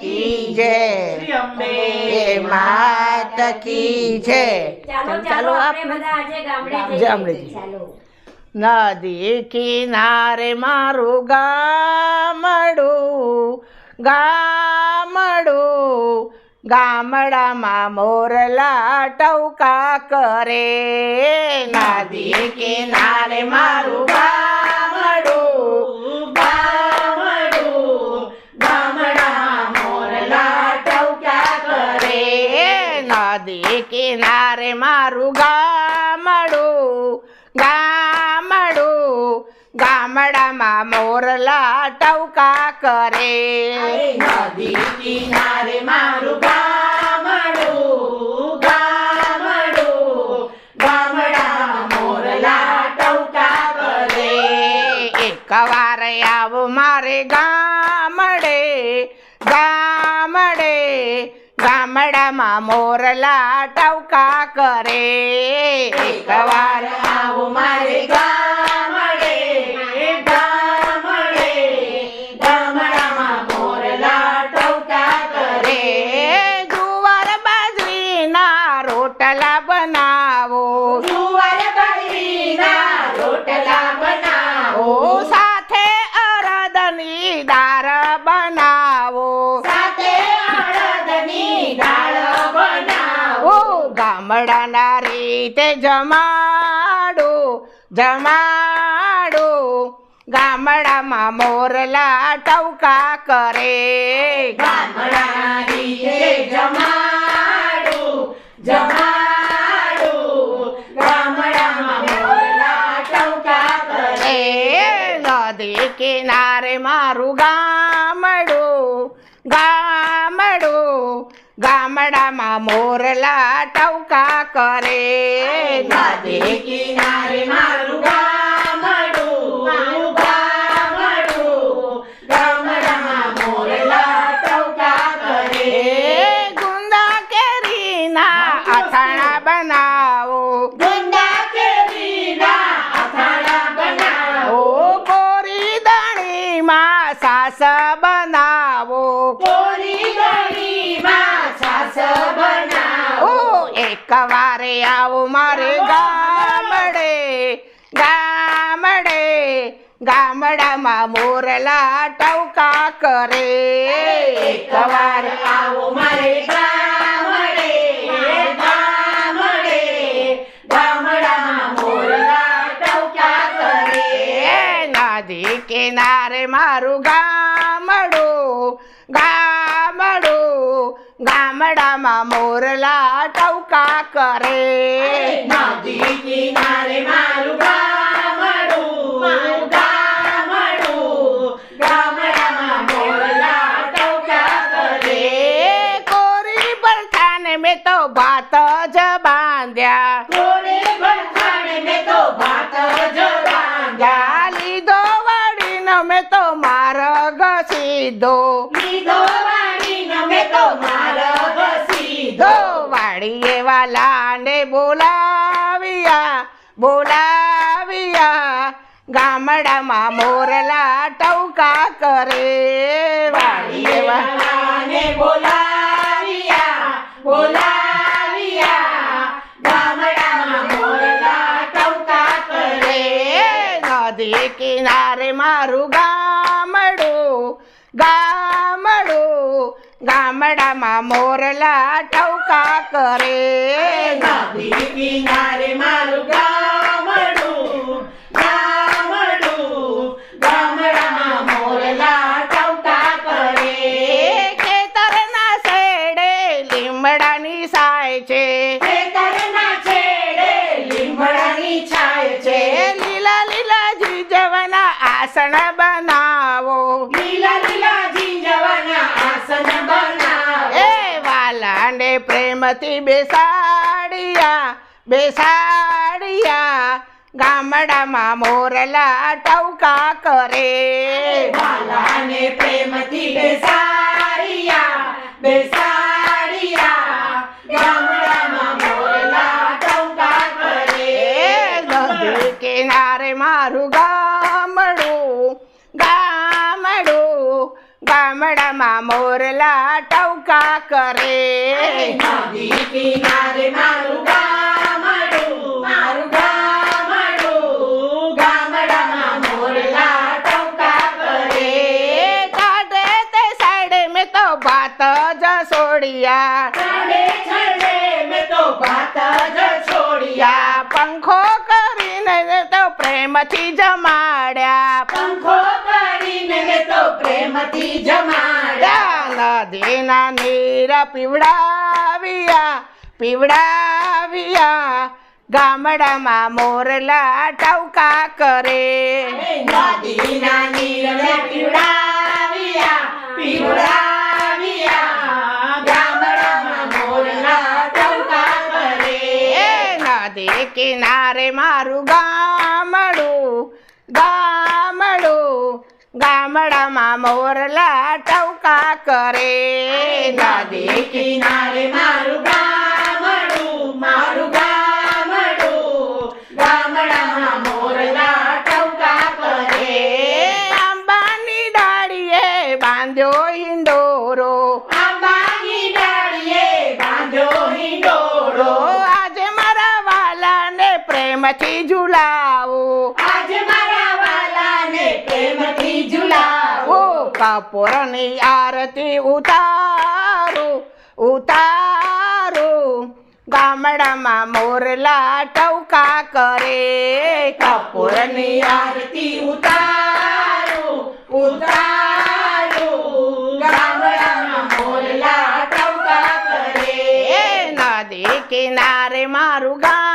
કી જય. શ્રી અંબે એ માત કી જય. ચાલો આપણે આપણે બધા આજે ગામડે નદી કિનારે મારું ગામડું ગામડું ગામડામાં મોરલા ટવકા કરે. નદી કિનારે મારું મોરલા ટવકા કરે નદી કિનારે મારું ગામડું ગામડું ગામડામાં મોરલા ટવકા કરે એક વાર આવો મારે ગામડે ગામડે ગામડામાં મોરલા ટવકા કરે એક વાર આવો મારે રીતે જમાડો જમાડો ગામડામાં મોરલા ટવકા કરે ગામડાના રીતે જમાડું જમાડું ગામડામાં મોરલા ટવકા કરે એ નદી કિનારે મારું ગામડું ગામડું ગામડામાં મોરલા ટવકા કરે. નદી કિનારે મારું ઓ એક વારે આવો મારે ગામડે ગામડે ગામડામાં મોરલા ટવકા કરે એક વાર આવો મારે ગામડે ગામડે ગામડામાં મોરલા ટવકા કરે એ નદી કિનારે મારું ગામડું ગામડું ગામડામાં મોરલા ટવકા કરે નદી કિનારે મારું ગામડું ગામડું. ગામડામાં મોરલા ટવકા કરે. કોરી પરથાને મેં તો ભાત જ બાંધ્યા. કોરે ભરખાણે મેં તો ભાત જ બાંધ્યા. જા લીધો વાળીનો મેં તો માર્ગ સીધો લીધો વાળીનો મેં તો માર્ગ સીધો ધો વાળીએ વાલાને બોલાવ્યા બોલાવ્યા ગામડામાં મોરલા ટવકા કરે વાળીએ વા વાળીએ બોલાવ્યા બોલાવ્યા ગામડામાં મોરલા ટવકા કરે નદી કિનારે મારું ગામડું ગામડું ગામડામાં મોરલા ટવકા કરે નદી કિનારે મારું ગામડું ગામડું ગામડામાં મોરલા ટવકા કરે એ ખેતરના શેડે લીમડાની સાય છે ખેતરના છેડે લીમડાની છાય છે એ લીલા લીલા જીજવના આસન બનાવો. લીલા લીલા ઝીંઝવાના આસન બનાવો. એ વાલાને પ્રેમથી બેસાડિયા બેસાડિયા. ગામડામાં મોરલા ટવકા કરે. વાલાને પ્રેમથી બેસાડિયા બેસાડિયા ગામડામાં મોરલા ટવકા કરે? નદી કિનારે મારું ગામડું મારું ગામડું. ગામડામાં મોરલા ટવકા કરે? કાઢે તે સાઈડે મેં તો ભાત જ છોડિયા. છડે છડે મેં તો ભાત જ છોડ્યા. પંખો કરીને તો પ્રેમથી જમાડ્યા પંખો પ્રેમથી જમાડ્યા દેના નેરા પીવડાવ્યા પીવડાવ્યા. ગામડામાં મોરલા ટાવકા કરે. નદીના નીરને પીવડાવ્યા પીવડાવ્યા. ગામડામાં મોરલા ટવકા કરે. એ નદી કિનારે મારું ગામડું ગામડું. ગામડામાં મોરલા ટવકા કરે. નદી કિનારે મારું ગામડું મારું ગામડું. ગામડામાં મોરલા ટવકા કરે. એ આંબાની ડાળીએ બાંધ્યો હિંડોરો. આંબાની ડાળીએ બાંધ્યો ઓ આજે મારા વાલાને પ્રેમથી ઝુલાવો ઓ કપૂરની આરતી ઉતારો ઉતારો ગામડામાં મોરલા ટવકા કરે કપૂરની આરતી ઉતારું ઉતારું ગામડામાં મોરલા ટવકા કરે એ નદી કિનારે મારું ગામડું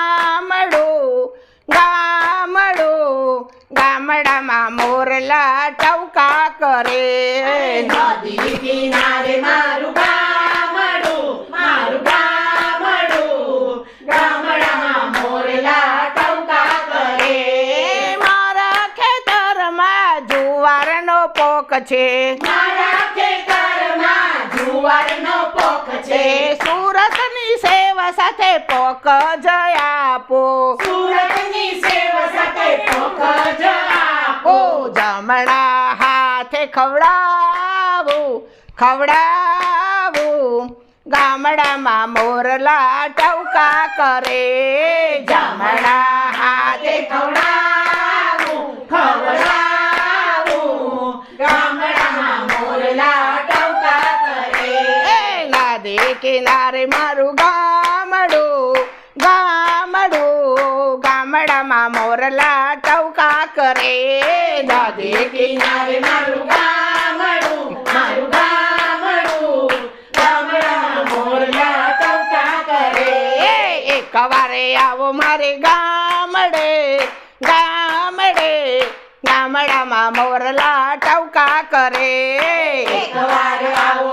કરે. નદી કિનારે મારું ગામડું મારું ગામડું ગામડામાં મોરલા ટવકા કરે. મારા ખેતરમાં જુવારનો પોક છે. મારા ખેતરમાં જુવારનો પોખ છે. સુરતની સેવા સાથે પોક જ આપો. સુરતની સેવા સાથે પોક જ આપો. જમણા હાથે ખવડાવું ખવડાવું. ગામડામાં મોરલા ટવકા કરે. જામડા હાથે ખવડાવું ખવડાવું. કિનારે મારું ગામડું ટવકા દાદે કિનારે મારું ગામડું મારું ગામડું ગામડા મોરલા ટવકા કરે એક વારે આવો મારે ગામડે ગામડે ગામડામાં મોરલા ટવકા કરે એકવાર આવો